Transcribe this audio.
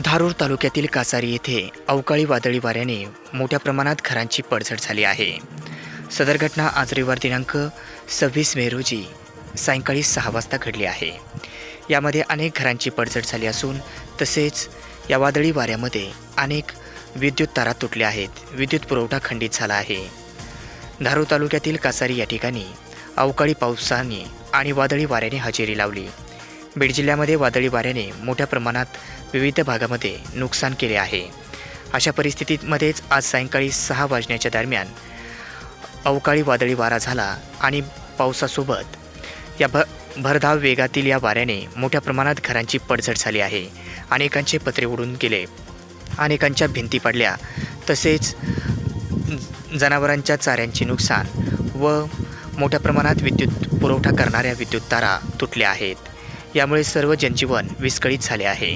धारूर तालुक्यातील कासारी येथे अवकाळी वादळी वाऱ्याने मोठ्या प्रमाणात घरांची पडझड झाली आहे. सदर घटना आज रविवार दिनांक सव्वीस मे रोजी सायंकाळी सहा वाजता घडली आहे. यामध्ये अनेक घरांची पडझड झाली असून तसेच या वादळी वाऱ्यामध्ये अनेक विद्युत तारा तुटल्या आहेत. विद्युत पुरवठा खंडित झाला आहे. धारूर तालुक्यातील कासारी या ठिकाणी अवकाळी पावसाने आणि वादळी वाऱ्याने हजेरी लावली. बीड जिल्ह्यामध्ये वादळी वाऱ्याने मोठ्या प्रमाणात विविध भागामध्ये नुकसान केले आहे. अशा परिस्थितीमध्येच आज सायंकाळी सहा वाजण्याच्या दरम्यान अवकाळी वादळी वारा झाला आणि पावसासोबत या भ भरधाव वेगातील या वाऱ्याने मोठ्या प्रमाणात घरांची पडझड झाली आहे. अनेकांचे पत्रे उडून गेले. अनेकांच्या भिंती पडल्या. तसेच जनावरांच्या चाऱ्यांचे नुकसान व मोठ्या प्रमाणात विद्युत पुरवठा करणाऱ्या विद्युत तारा तुटल्या आहेत. यामुळे सर्व जनजीवन विस्कळीत झाले आहे.